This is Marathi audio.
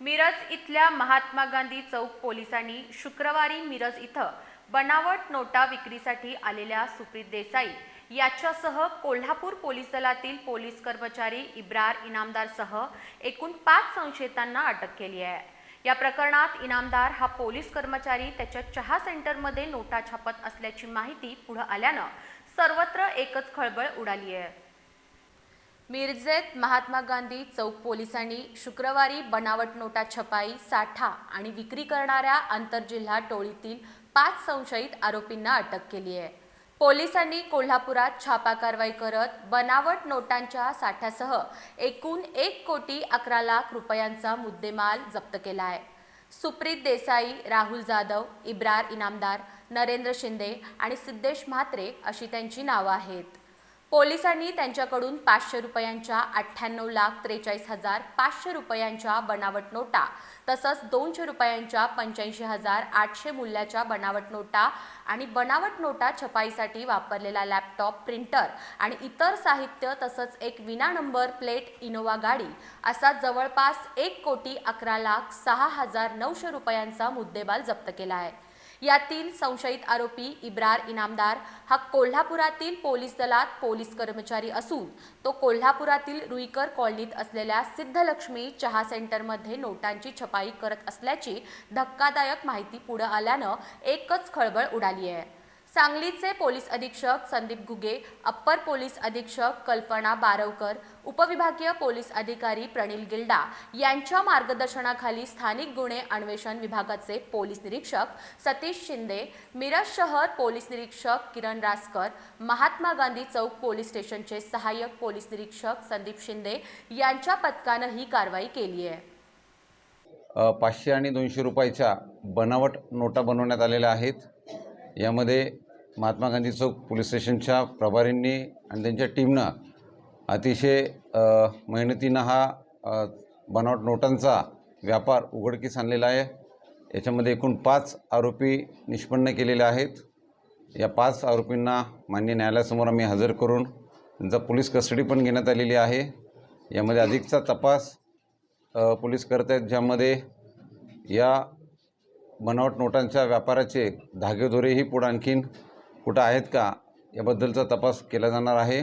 मिरज इथल्या महात्मा गांधी चौक पोलिसांनी शुक्रवारी मिरज इथं बनावट नोटा विक्रीसाठी आलेल्या सुप्रीत देसाई याच्यासह कोल्हापूर पोलीस दलातील पोलीस कर्मचारी इब्रार इनामदारसह एकूण पाच संशयितांना अटक केली आहे. या प्रकरणात इनामदार हा पोलीस कर्मचारी त्याच्या चहा सेंटरमध्ये नोटा छापत असल्याची माहिती पुढे आल्यानं सर्वत्र एकच खळबळ उडाली आहे. मिरजेत महात्मा गांधी चौक पोलिसांनी शुक्रवारी बनावट नोटा छपाई साठा आणि विक्री करणाऱ्या आंतरजिल्हा टोळीतील पाच संशयित आरोपींना अटक केली आहे. पोलिसांनी कोल्हापुरात छापा कारवाई करत बनावट नोटांच्या साठ्यासह एकूण एक कोटी अकरा लाख रुपयांचा मुद्देमाल जप्त केला आहे. सुप्रीत देसाई राहुल जाधव इब्रार इनामदार नरेंद्र शिंदे आणि सिद्धेश म्हात्रे अशी त्यांची नावं आहेत. पोलिसांनी त्यांच्याकडून पाचशे रुपयांच्या अठ्ठ्याण्णव लाख त्रेचाळीस हजार पाचशे रुपयांच्या बनावट नोटा तसंच दोनशे रुपयांच्या पंच्याऐंशी हजार आठशे मूल्याच्या बनावट नोटा आणि बनावट नोटा छपाईसाठी वापरलेला लॅपटॉप प्रिंटर आणि इतर साहित्य तसंच एक विना नंबर प्लेट इनोवा गाडी असा जवळपास एक कोटी अकरा लाख सहा हजार नऊशे रुपयांचा मुद्देमाल जप्त केला आहे. यातील संशयित आरोपी इब्रार इनामदार हा कोल्हापुरातील पोलीस दलात पोलीस कर्मचारी असून तो कोल्हापुरातील रुईकर कॉलनीत असलेल्या सिद्धलक्ष्मी चहा सेंटरमध्ये नोटांची छपाई करत असल्याची धक्कादायक माहिती पुढे आल्यानं एकच खळबळ उडाली आहे. सांगलीचे पोलीस अधीक्षक संदीप गुगे अप्पर पोलीस अधीक्षक कल्पना बारवकर उपविभागीय पोलीस अधिकारी प्रणिल गिल्डा यांच्या मार्गदर्शनाखाली स्थानिक गुन्हे अन्वेषण विभागाचे पोलीस निरीक्षक सतीश शिंदे मिरज शहर पोलीस निरीक्षक किरण रासकर महात्मा गांधी चौक पोलीस स्टेशनचे सहाय्यक पोलीस निरीक्षक संदीप शिंदे यांच्या पथकानं ही कारवाई केली आहे. पाचशे आणि दोनशे रुपयाच्या बनावट नोटा बनवण्यात आलेल्या आहेत. यामध्ये महात्मा गांधी चौक पोलीस स्टेशनच्या प्रभारींनी आणि त्यांच्या टीमनं अतिशय मेहनतीनं हा बनावट नोटांचा व्यापार उघडकीस आणलेला आहे. याच्यामध्ये एकूण पाच आरोपी निष्पन्न केलेले आहेत. या पाच आरोपींना मान्य न्यायालयासमोर आम्ही हजर करून त्यांचा पोलीस कस्टडी पण घेण्यात आलेली आहे. यामध्ये अधिकचा तपास पोलीस करत आहेत ज्यामध्ये या बनावट नोटांच्या व्यापाराचे धागेदोरेही पुढं आणखीन कुठं आहेत का? याबद्दलचा तपास केला जाणार आहे.